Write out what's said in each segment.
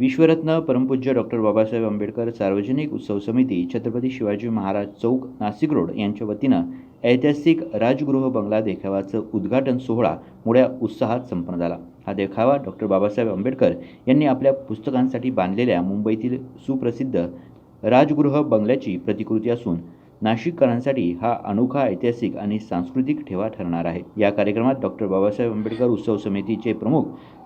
विश्वरत्न परमपूज्य डॉक्टर बाबासाहेब आंबेडकर सार्वजनिक उत्सव समिती छत्रपती शिवाजी महाराज चौक नाशिक रोड यांच्या वतीनं ऐतिहासिक राजगृह बंगला देखाव्याचं उद्घाटन सोहळा मोठ्या उत्साहात संपन्न झाला. हा देखावा डॉक्टर बाबासाहेब आंबेडकर यांनी आपल्या पुस्तकांसाठी बांधलेल्या मुंबईतील सुप्रसिद्ध राजगृह बंगल्याची प्रतिकृती असून नाशिककरांसाठी हा अनोखा ऐतिहासिक आणि सांस्कृतिक ठेवा ठरणार आहे. या कार्यक्रमात डॉक्टर बाबासाहेब आंबेडकर उत्सव समितीचे प्रमुख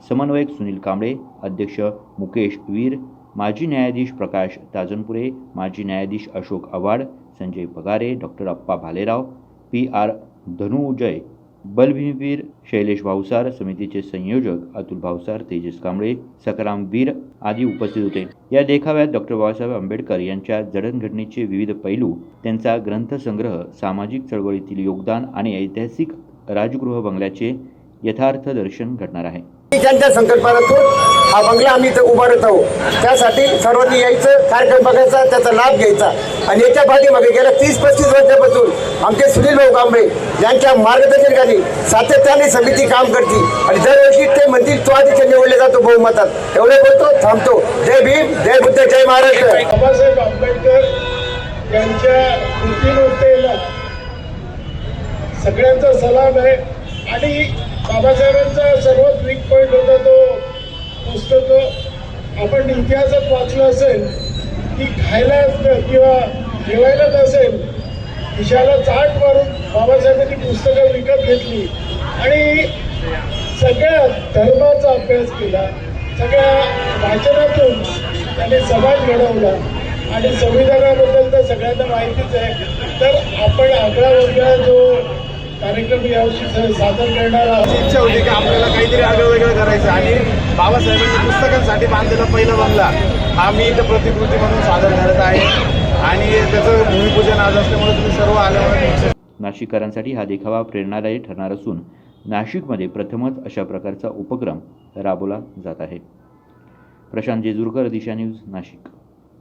समन्वयक सुनील कांबळे अध्यक्ष मुकेश वीर माजी न्यायाधीश प्रकाश ताजनपुरे माजी न्यायाधीश Ashok Avhad Sanjay Pagare doctor Appa Bhalerao P R Dhanujay Balbhimveer Shailesh Bhavsar समितीचे संयोजक अतुल भावसार तेजस कांबळे सकाराम वीर आदी उपस्थित होते. या देखाव्यात डॉक्टर बाबासाहेब आंबेडकर यांच्या जडणघडणीचे विविध पैलू त्यांचा ग्रंथसंग्रह सामाजिक चळवळीतील योगदान आणि ऐतिहासिक राजगृह बंगल्याचे यथार्थ दर्शन घडणार आहे. त्यांच्या संकल्पनातून हा बंगला आम्ही इथं उभारत आहोत त्यासाठी सर्वांनी यायचं कार्यक्रम बघायचा त्याचा लाभ घ्यायचा. आणि याच्या पाठीमागे गेल्या तीस पस्तीस वर्षापासून आमचे सुनील भाऊ कांबळे यांच्या मार्गदर्शनाखाली सातत्याने समिती काम करते. आणि दरवर्षी ते म्हणतील तो आधी जातो बहुमतात. एवढे बोलतो थांबतो. जय भीम जय बुद्ध जय महाराष्ट्र. बाबासाहेब आंबेडकर यांच्या कृतीमूर्तीला सगळ्यांचा सलाम आहे. आणि बाबासाहेबांचा सर्वात वीक पॉईंट होता तो पुस्तक. आपण इतिहासात वाचलं असेल की खायला किंवा जेवायलाच असेल खिशाला चाट मारून बाबासाहेबांनी पुस्तकं विकत घेतली. आणि सगळ्यात धर्माचा अभ्यास केला. सगळ्या वाचनातून त्यांनी समाज घडवला. आणि संविधानाबद्दल तर सगळ्यांना माहितीच आहे. तर आपण आगळा वेगळा जो कार्यक्रम यावर्षी सादर करणार आहोत. इच्छा होती की आपल्याला काहीतरी आगळं वेगळं करायचं. आणि बाबासाहेबांनी पुस्तकांसाठी बांधलेला पहिला बंगला हा मी इथं प्रतिकृती म्हणून सादर करत आहे. आणि त्याचं भूमिपूजन आज असल्यामुळे तुम्ही सर्व आल्यामुळे नाशिककरांसाठी हा देखावा प्रेरणादायी ठरणार असून नाशिकमध्ये प्रथमच अशा प्रकारचा उपक्रम राबवला जात आहे. प्रशांत जेजुरकर दिशा न्यूज नाशिक.